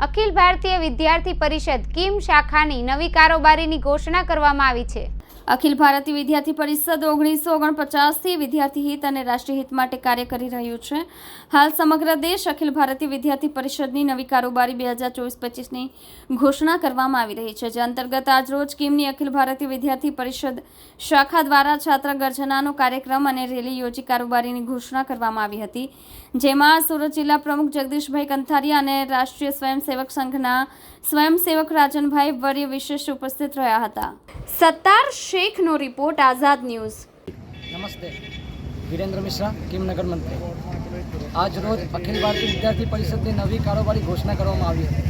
અખિલ ભારતીય વિદ્યાર્થી પરિષદ કિમ શાખાની નવી કારોબારીની ઘોષણા કરવામાં આવી છે. અખિલ ભારતીય વિદ્યાર્થી પરિષદ ઓગણીસો ઓગણપચાસથી વિદ્યાર્થી હિત અને રાષ્ટ્રીય હિત માટે કાર્ય કરી રહ્યું છે. હાલ સમગ્ર દેશ અખિલ ભારતીય વિદ્યાર્થી પરિષદની નવી કારોબારી બે હજાર ચોવીસ પચીસની ઘોષણા કરવામાં આવી રહી છે, જે અંતર્ગત આજરોજ કિમની અખિલ ભારતીય વિદ્યાર્થી પરિષદ શાખા દ્વારા છાત્ર ગર્જનાનો કાર્યક્રમ અને રેલી યોજી કારોબારીની ઘોષણા કરવામાં આવી હતી. જેમાં સુરત જિલ્લા પ્રમુખ જગદીશભાઈ કંથારિયા અને રાષ્ટ્રીય સ્વયંસેવક સંઘના સ્વયંસેવક રાજનભાઈ વર્ય વિશેષ ઉપસ્થિત રહ્યા હતા. સત્તાર શેખનો રિપોર્ટ, આઝાદ ન્યૂઝ. નમસ્તે. વિરેન્દ્ર મિશ્રા, કિમનગર મંત્રી. આજ રોજ અખિલ ભારતીય વિદ્યાર્થી પરિષદની નવી કારોબારી ઘોષણા કરવામાં આવી હતી,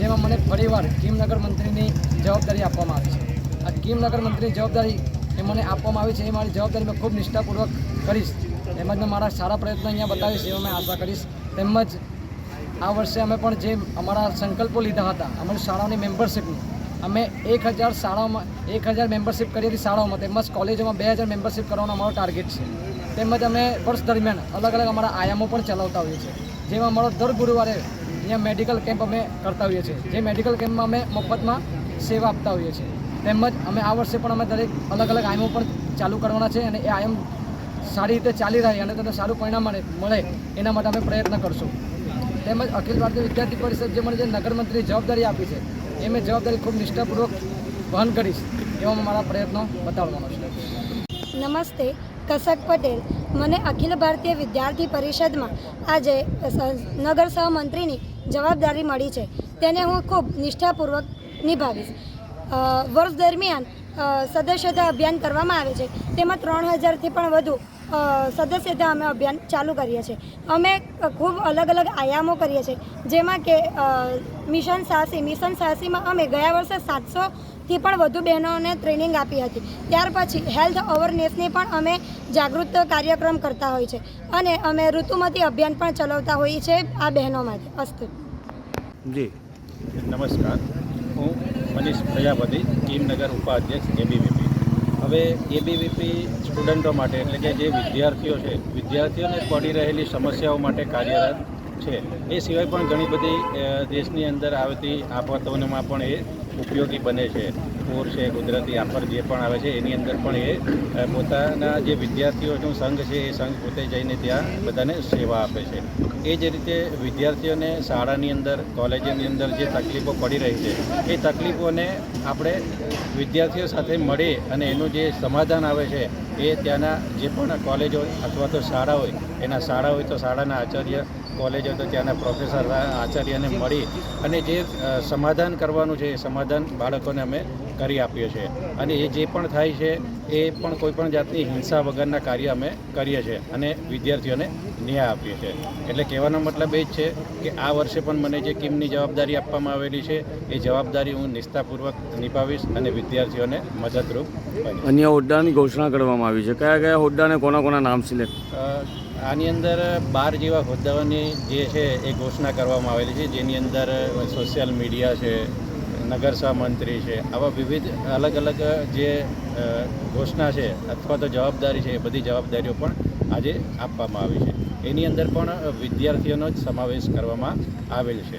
જેમાં મને ફરીવાર કિમનગર મંત્રીની જવાબદારી આપવામાં આવી છે. આ કિમનગર મંત્રીની જવાબદારી એ મને આપવામાં આવી છે, એ મારી જવાબદારી મેં ખૂબ નિષ્ઠાપૂર્વક કરીશ. તેમજ મેં મારા સારા પ્રયત્નો અહીંયા બતાવીશ એવા મેં આશા કરીશ. તેમજ આ વર્ષે અમે પણ જે અમારા સંકલ્પો લીધા હતા, અમારી શાળાઓની મેમ્બરશીપની અમે એક હજાર શાળાઓમાં, એક હજાર મેમ્બરશીપ કરી હતી શાળાઓમાં. તેમજ કોલેજોમાં બે હજાર મેમ્બરશીપ કરવાનો અમારો ટાર્ગેટ છે. તેમજ અમે વર્ષ દરમિયાન અલગ અલગ અમારા આયામો પણ ચલાવતા હોઈએ છીએ. જેમાં અમારો દર ગુરુવારે અહીંયા મેડિકલ કેમ્પ અમે કરતા હોઈએ છીએ. જે મેડિકલ કેમ્પમાં અમે મફતમાં સેવા આપતા હોઈએ છીએ. તેમજ અમે આ વર્ષે પણ અમે દરેક અલગ અલગ આયામો પણ ચાલુ કરવાના છે અને એ આયામ સારી રીતે ચાલી રહે અને તેને સારું પરિણામ મળે એના માટે અમે પ્રયત્ન કરશું. તેમજ અખિલ ભારતીય વિદ્યાર્થી પરિષદ જે મને જે નગરમંત્રીની જવાબદારી આપી છે એ મેં જવાબદારી ખૂબ નિષ્ઠાપૂર્વક વહન કરીશ એવા મારા પ્રયત્નો બતાવવાનો છે. નમસ્તે, કસક પટેલ. મને અખિલ ભારતીય વિદ્યાર્થી પરિષદમાં આજે નગર સહમંત્રીની જવાબદારી મળી છે. તેને હું ખૂબ નિષ્ઠાપૂર્વક નિભાવીશ. વર્ષ દરમિયાન સદસ્યતા અભિયાન કરવામાં આવે છે. તેમાં ત્રણ હજારથી પણ વધુ સદસ્યતા અમે અભિયાન ચાલુ કરીએ છીએ. અમે ખૂબ અલગ અલગ આયામો કરીએ છીએ. જેમાં કે મિશન સાહસી મિશન સાહસીમાં અમે ગયા વર્ષે સાતસોથી પણ વધુ બહેનોને ટ્રેનિંગ આપી હતી. ત્યાર પછી હેલ્થ અવેરનેસની પણ અમે જાગૃત કાર્યક્રમ કરતા હોય છે. અને અમે ઋતુમતી અભિયાન પણ ચલાવતા હોઈએ છીએ આ બહેનો માટે. અસ્તુ. જી. નમસ્કાર. હું મનીષ પ્રજાપતિ ટીમનગર ઉપાધ્યક્ષ એબીવીપી હવે એબીવીપી સ્ટુડન્ટો માટે, એટલે કે જે વિદ્યાર્થીઓ છે, વિદ્યાર્થીઓને પડી રહેલી સમસ્યાઓ માટે કાર્યરત છે. એ સિવાય પણ ઘણી બધી દેશની અંદર આવતી આફતોમાં પણ એ ઉપયોગી બને છે. પૂર છે, કુદરતી આફત જે પણ આવે છે, એની અંદર પણ એ પોતાના જે વિદ્યાર્થીઓનું સંઘ છે, એ સંઘ પોતે જઈને ત્યાં બધાને સેવા આપે છે. એ જ રીતે વિદ્યાર્થીઓને શાળાની અંદર, કોલેજની અંદર જે તકલીફો પડી રહી છે, એ તકલીફોને આપણે વિદ્યાર્થીઓ સાથે મળી અને એનું જે સમાધાન આવે છે એ ત્યાંના જે પણ કોલેજો અથવા તો શાળા હોય, એના શાળા હોય તો શાળાના આચાર્ય કોલેજ હતો ત્યાંના પ્રોફેસર આચાર્યને મળી અને જે સમાધાન કરવાનું છે એ સમાધાન બાળકોને અમે કરી આપીએ છીએ. અને એ જે પણ થાય છે એ પણ કોઈપણ જાતની હિંસા વગરના કાર્ય અમે કરીએ છીએ અને વિદ્યાર્થીઓને ન્યાય આપીએ છીએ. એટલે કહેવાનો મતલબ એ જ છે કે આ વર્ષે પણ મને જે કિમની જવાબદારી આપવામાં આવેલી છે એ જવાબદારી હું નિષ્ઠાપૂર્વક નિભાવીશ અને વિદ્યાર્થીઓને મદદરૂપ અન્ય હોદ્દાની ઘોષણા કરવામાં આવી છે. કયા કયા હોદ્દાને કોના કોના નામ સિલેક્ટ? આની અંદર બાર જેવા હોદ્દાઓની જે છે એ ઘોષણા કરવામાં આવેલી છે, જેની અંદર સોશિયલ મીડિયા છે નગરસભા મંત્રી છે, આવા વિવિધ અલગ અલગ જે ઘોષણા છે અથવા તો જવાબદારી છે એ બધી જવાબદારીઓ પણ આજે આપવામાં આવી છે. એની અંદર પણ વિદ્યાર્થીઓનો જ સમાવેશ કરવામાં આવેલ છે.